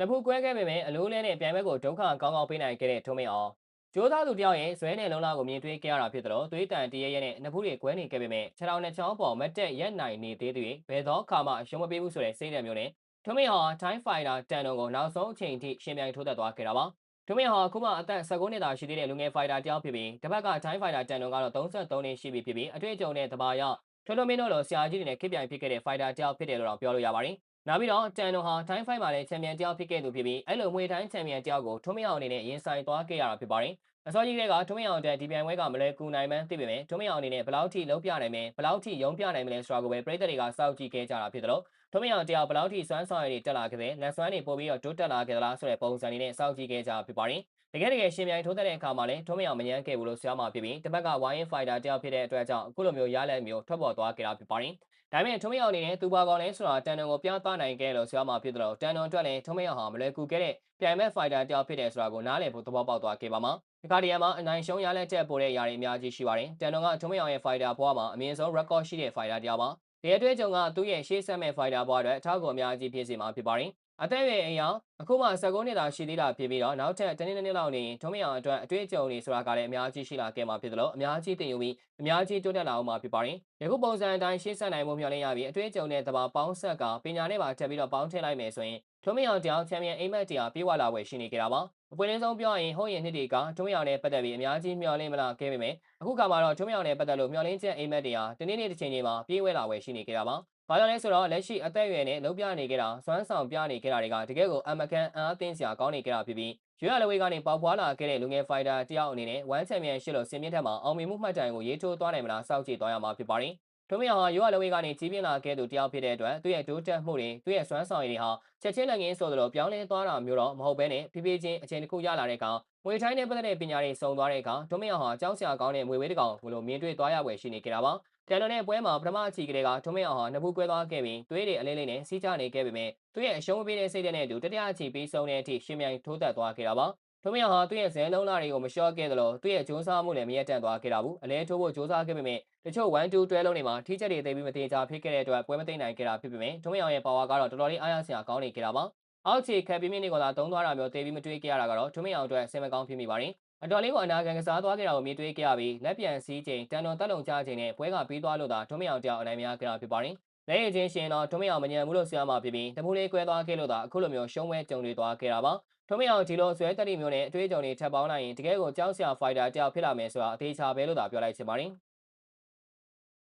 နှစ်ဖူးကွဲခဲ့ပေမဲ့အလိုးလဲနဲ့ပြိုင်ပွဲကိုဒုက္ခကောင်းကောင်းပေးနိုင်ခဲ့တဲ့ထုံးမင်းအောင်ကျိုးသားသူတယောက်ရဲ့ဇွဲနဲ့လုံးလာကိုမြင်တွေ့ခဲ့ရတာဖြစ်တယ်လို့သွေးတန်တရရဲနဲ့နှစ်ဖူးတွေကွဲနေခဲ့ပေမဲ့ခြေထောက်နှစ်ချောင်းပေါ်မတ်တက်ရက်နိုင်နေသေးသူဘယ်တော့ခါမှအရှုံးမပေးဘူးဆိုတဲ့စိတ်ဓာတ်မျိုးနဲ့ထုံးမင်းအောင်ထိုင်းဖိုင်တာတန်တုံကိုနောက်ဆုံးအချိန်ထိရှင်ပြိုင်ထိုးသက်သွားခဲ့တာပါထုံးမင်းအောင်အခုမှအသက်19နှစ်သာရှိသေးတဲ့လူငယ်ဖိုင်တာတယောက်ဖြစ်ပြီးတစ်ဖက်ကထိုင်းဖိုင်တာတန်တုံကတော့33နှစ်ရှိပြီဖြစ်ပြီးအတွေ့အကြုံနဲ့တဘာရောက်ထွန်းထွန်းမင်းတို့လိုဆရာကြီးတွေနဲ့ခိပြိုင်ဖြစ်ခဲ့တဲ့ဖိုင်တာတယောက်ဖြစ်တယ်လို့တော့ပြောလို့ရပါတယ် နောက်ပြီးတော့တန်နိုဟာထိုင်းဖိုင်မှာလည်းချန်ပီယံတယောက်ဖြစ်ခဲ့သူဖြစ်ပြီးအဲ့လိုမွေထိုင်းချန်ပီယံတယောက်ကိုထွန်းမင်းအောင်အနေနဲ့ရင်ဆိုင်သွားခဲ့ရတာဖြစ်ပါတယ်။အစောကြီးကကထွန်းမင်းအောင်တဲ့ဒီပြိုင်ပွဲကမလဲကူနိုင်မှန်းသိပေမဲ့ထွန်းမင်းအောင်အနေနဲ့ဘယ်လောက်ထိလုံးပြနိုင်မယ်ဘယ်လောက်ထိရုံးပြနိုင်မလဲဆိုတာကိုပဲပြည်သက်တွေကစောင့်ကြည့်ခဲ့ကြတာဖြစ်တယ်လို့ထွန်းမင်းအောင်တယောက်ဘယ်လောက်ထိစွမ်းဆောင်ရည်တက်လာခဲ့တယ်လက်စွမ်းတွေပို့ပြီးတော့တိုးတက်လာခဲ့သလားဆိုတဲ့ပုံစံလေးနဲ့စောင့်ကြည့်ခဲ့ကြဖြစ်ပါတယ်။တကယ်တကယ်ရှင်ပြိုင်ထိုးတဲ့အခါမှာလည်းထွန်းမင်းအောင်မញ្ញမ်းခဲ့ဘူးလို့ဆရာမဖြစ်ပြီးတစ်ပတ်ကဝိုင်းဖိုင်တာတယောက်ဖြစ်တဲ့အတွက်ကြောင့်အခုလိုမျိုးရလက်မျိုးထွက်ပေါ်သွားခဲ့တာဖြစ်ပါတယ်။ ဒါပေမဲ့ထုံးမရောက်အနေနဲ့သူပါကောင်လဲဆိုတာတန်တန်ကိုပြသနိုင်ခဲ့လို့ဆရာမဖြစ်တယ်လို့တန်တန်အတွက်လည်းထုံးမရောက်ဟာမလွယ်ကူခဲ့တဲ့ပြိုင်မဲ့ဖိုက်တာတယောက်ဖြစ်တယ်ဆိုတာကိုနားလည်ဖို့သဘောပေါက်သွားခဲ့ပါမှာဒီကာဒီယန်မှာအနိုင်ရှုံးရလက်ချက်ပိုတဲ့ຢာတွေအများကြီးရှိပါတယ်တန်တန်ကထုံးမရောက်ရဲ့ဖိုက်တာဘွားမှာအမြင့်ဆုံး record ရှိတဲ့ဖိုက်တာတယောက်ပါဒီအတွဲကြုံကသူ့ရဲ့ရှေ့ဆက်မဲ့ဖိုက်တာဘွားအတွက်အထောက်အကူအများကြီးဖြစ်စေမှာဖြစ်ပါတယ် အသက်အရွယ်အရာအခုမှ19နှစ်သာရှိသေးတာဖြစ်ပြီးတော့နောက်ထပ်တနည်းနည်းလောက်နေထုံးမရအောင်အတွက်အတွေ့အကြုံတွေဆိုတာကလည်းအများကြီးရှိလာခဲ့မှာဖြစ်တယ်လို့အများကြီးတင်ယူပြီးအများကြီးတိုးတက်လာအောင်မှာဖြစ်ပါတယ်။ယခုပုံစံအတိုင်းရှေ့ဆက်နိုင်မှုမျှော်လင့်ရပြီးအတွေ့အကြုံနဲ့တဘာပေါင်းဆက်ကပညာနဲ့ပါထပ်ပြီးတော့ပေါင်းထည့်လိုက်မယ်ဆိုရင်ထုံးမရအောင်တရားချန်ပီယံအိမ်မက်တရားပြေးဝလာဝယ်ရှိနေကြတာပါ။အပွင့်လင်းဆုံးပြောရင်ဟိုးရင်နှစ်တွေကထုံးမရအောင်နဲ့ပတ်သက်ပြီးအများကြီးမျှော်လင့်မလာခဲ့ပေမဲ့အခုကမှတော့ထုံးမရအောင်နဲ့ပတ်သက်လို့မျှော်လင့်ချက်အိမ်မက်တရားတနေ့နေ့တစ်ချိန်ချိန်မှာပြေးဝဲလာဝယ်ရှိနေကြတာပါ။ ဘာကြောင့်လဲဆိုတော့လက်ရှိအသက်အရွယ်နဲ့လုံးပြနေကြတာစွမ်းဆောင်ပြနေကြတာတွေကတကယ်ကိုအမကန်အားအသင်းစရာကောင်းနေကြတာဖြစ်ပြီးရွေးရလဝေးကနေပေါပွားလာခဲ့တဲ့လူငယ်ဖိုင်တာတယောက်အနေနဲ့ဝမ်ချန်ပီယံရှစ်လို့စင်မြင့်ထက်မှာအောင်မြင်မှုမှတ်တိုင်ကိုရေးထိုးသွားနိုင်မလားစောင့်ကြည့်သွားရမှာဖြစ်ပါတယ်။ထို့မရဟာရွေးရလဝေးကနေကြီးပြင်းလာခဲ့သူတယောက်ဖြစ်တဲ့အတွက်သူ့ရဲ့တိုးတက်မှုတွေသူ့ရဲ့စွမ်းဆောင်ရည်တွေဟာချက်ချင်းလက်ငင်းဆိုသလိုပြောင်းလဲသွားတာမျိုးတော့မဟုတ်ဘဲနဲ့ဖြည်းဖြည်းချင်းအချိန်တစ်ခုရလာတဲ့အခါမွေထိုင်းနဲ့ပတ်သက်တဲ့ပညာတွေစုံသွားတဲ့အခါထို့မရဟာကြောက်စရာကောင်းတဲ့မွေဝေးတစ်ကောင်ဘလို့မြင်တွေ့သွားရွယ်ရှိနေကြတာပါ။ တန်တော်နဲ့ပွဲမှာပထမအချီကလေးကထုံးမင်းအောင်ဟာနှစ်ဘူးကွဲသွားခဲ့ပြီးသွေးတွေအလေးလေးနဲ့စီးကြနေခဲ့ပေမဲ့သူ့ရဲ့အရှုံးပေးတဲ့စိတ်နဲ့အတူတတိယအချီပြီးဆုံးတဲ့အထိရှင်မြိုင်ထိုးသက်သွားခဲ့တာပါထုံးမင်းအောင်ဟာသူ့ရဲ့ဇဲလုံးလာတွေကိုမလျှော့ခဲ့သလိုသူ့ရဲ့ဂျိုးစားမှုလည်းမရက်တန့်သွားခဲ့တာဘူးအလဲထိုးဖို့ဂျိုးစားခဲ့ပေမဲ့တချို့1 2တွဲလုံးတွေမှာထိချက်တွေသိပြီးမသေးချာဖြစ်ခဲ့တဲ့အတွက်ပွဲမသိနိုင်ခဲ့တာဖြစ်ပေမဲ့ထုံးမင်းအောင်ရဲ့ပါဝါကတော့တော်တော်လေးအားရစရာကောင်းနေခဲ့တာပါအောက်ခြေခက်ပြင်းပြင်းတွေကသာသုံးသွားတာမျိုးသိပြီးမတွေးခဲ့ရတာကတော့ထုံးမင်းအောင်အတွက်ဆင်မကောင်းဖြစ်မိပါတယ် အတော်လေးကိုအနာခံကစားသွားခဲ့တာကိုမြင်တွေ့ခဲ့ရပြီးလက်ပြန်စည်းချိန်တန်တော်တက်လုံချချိန်နဲ့ပွဲကပြီးသွားလို့သာထွန်းမအောင်တယောက်အနိုင်များခဲ့တာဖြစ်ပါတယ်။လက်ရည်ချင်းရှင်တော့ထွန်းမအောင်မညံဘူးလို့ဆရာမဖြစ်ပြီးတမှုလေးကွဲသွားခဲ့လို့သာအခုလိုမျိုးရှုံးဝဲကြုံတွေသွားခဲ့တာပါ။ထွန်းမအောင်ဒီလိုဆွဲတက်တိမျိုးနဲ့အတွေ့အကြုံတွေထပ်ပေါင်းလိုက်ရင်တကယ်ကိုကြောက်စရာဖိုက်တာတယောက်ဖြစ်လာမယ်ဆိုတာအသေးချာပဲလို့သာပြောလိုက်ချင်ပါတယ်။